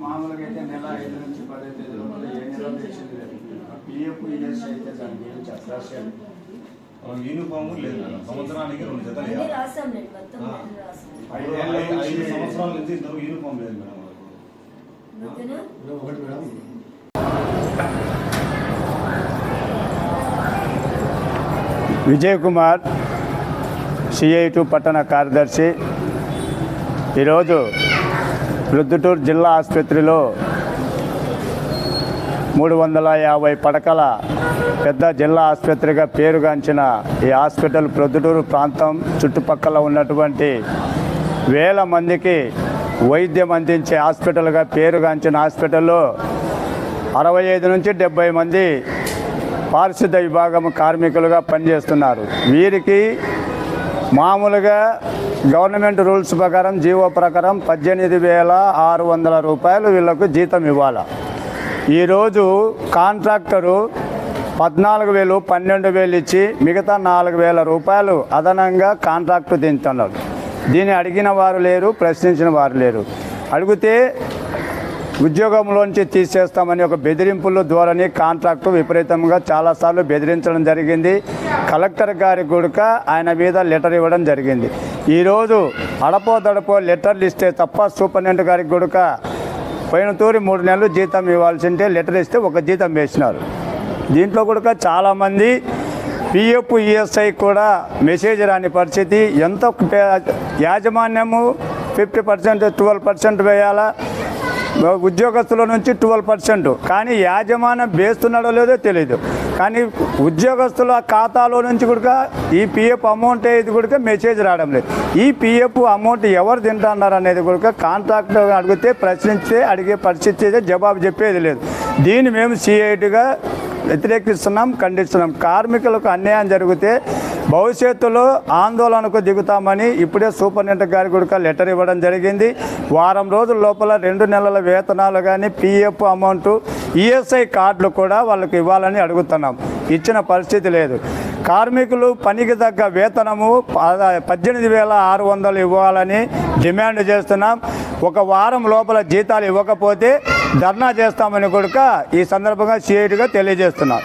మామూలుగా అయితే నెల ఐదు నుంచి పది తేదీల మళ్ళీ ఏ నెల తెచ్చింది లేదు. పిఎఫ్ ఇఎస్ అయితే దాని గురించి అసలు యూనిఫామ్ లేదు సంవత్సరానికి రెండు జతలు. ఐదు సంవత్సరాల నుంచి ఇంతవరకు యూనిఫామ్ లేదు మేడం ఒకటి మేడం. విజయ్ కుమార్ సిఐటు పట్టణ కార్యదర్శి. ఈరోజు ప్రొద్దుటూరు జిల్లా ఆసుపత్రిలో మూడు వందల యాభై పడకల పెద్ద జిల్లా ఆసుపత్రిగా పేరుగాంచిన ఈ హాస్పిటల్ ప్రొద్దుటూరు ప్రాంతం చుట్టుపక్కల ఉన్నటువంటి వేల మందికి వైద్యం అందించే హాస్పిటల్గా పేరుగాంచిన హాస్పిటల్లో అరవై ఐదు నుంచి డెబ్బై మంది పారిశుద్ధ విభాగం కార్మికులుగా పనిచేస్తున్నారు. వీరికి మామూలుగా గవర్నమెంట్ రూల్స్ ప్రకారం జీవో ప్రకారం పద్దెనిమిది వేల ఆరు వందల రూపాయలు వీళ్ళకు జీతం ఇవ్వాలి? ఈరోజు కాంట్రాక్టరు పద్నాలుగు వేలు పన్నెండు వేలు ఇచ్చి మిగతా నాలుగు వేల రూపాయలు అదనంగా కాంట్రాక్టు దించుతున్నారు దీన్ని అడిగిన వారు లేరు ప్రశ్నించిన వారు లేరు. అడిగితే ఉద్యోగంలోంచి తీసేస్తామని ఒక బెదిరింపుల ధోరణి కాంట్రాక్టు విపరీతంగా చాలాసార్లు బెదిరించడం జరిగింది. కలెక్టర్ గారి గుడక ఆయన మీద లెటర్ ఇవ్వడం జరిగింది. ఈరోజు అడపో దడపో లెటర్లు ఇస్తే తప్ప సూపరింటెండెంట్ గారికి గుడక పోయిన తూరి మూడు నెలలు జీతం ఇవ్వాల్సింటే లెటర్ ఇస్తే ఒక జీతం వేసినారు. దీంట్లో కూడా చాలామంది పిఎఫ్ ఈఎస్ఐ కూడా మెసేజ్ రాని పరిస్థితి. ఎంత యాజమాన్యము ఫిఫ్టీ పర్సెంట్ ట్వెల్వ్ పర్సెంట్ వేయాలా? ఉద్యోగస్తుల నుంచి ట్వెల్వ్ పర్సెంట్. కానీ యాజమాన్యం వేస్తున్నాడో లేదో తెలియదు కానీ ఉద్యోగస్తుల ఖాతాలో నుంచి కూడా ఈ పిఎఫ్ అమౌంట్ ఇది కూడా మెసేజ్ రావడం లేదు. ఈ పిఎఫ్ అమౌంట్ ఎవరు తింటున్నారు అనేది కూడా కాంట్రాక్ట్ అడిగితే ప్రశ్నించే అడిగే పరిస్థితి అయితే జవాబు చెప్పేది లేదు. దీన్ని మేము సిఐటిగా వ్యతిరేకిస్తున్నాం ఖండిస్తున్నాం. కార్మికులకు అన్యాయం జరిగితే భవిష్యత్తులో ఆందోళనకు దిగుతామని ఇప్పుడే సూపరింటెండెంట్ గారి కూడా లెటర్ ఇవ్వడం జరిగింది. వారం రోజుల లోపల రెండు నెలల వేతనాలు కానీ పిఎఫ్ అమౌంట్ ఈఎస్ఐ కార్డులు కూడా వాళ్ళకి ఇవ్వాలని అడుగుతున్నాం. ఇచ్చిన పరిస్థితి లేదు. కార్మికులు పనికి తగ్గ వేతనము పద్దెనిమిది వేల ఆరు వందలు ఇవ్వాలని డిమాండ్ చేస్తున్నాం. ఒక వారం లోపల జీతాలు ఇవ్వకపోతే ధర్నా చేస్తామని కూడా ఈ సందర్భంగా సిఐటిగా తెలియజేస్తున్నాం.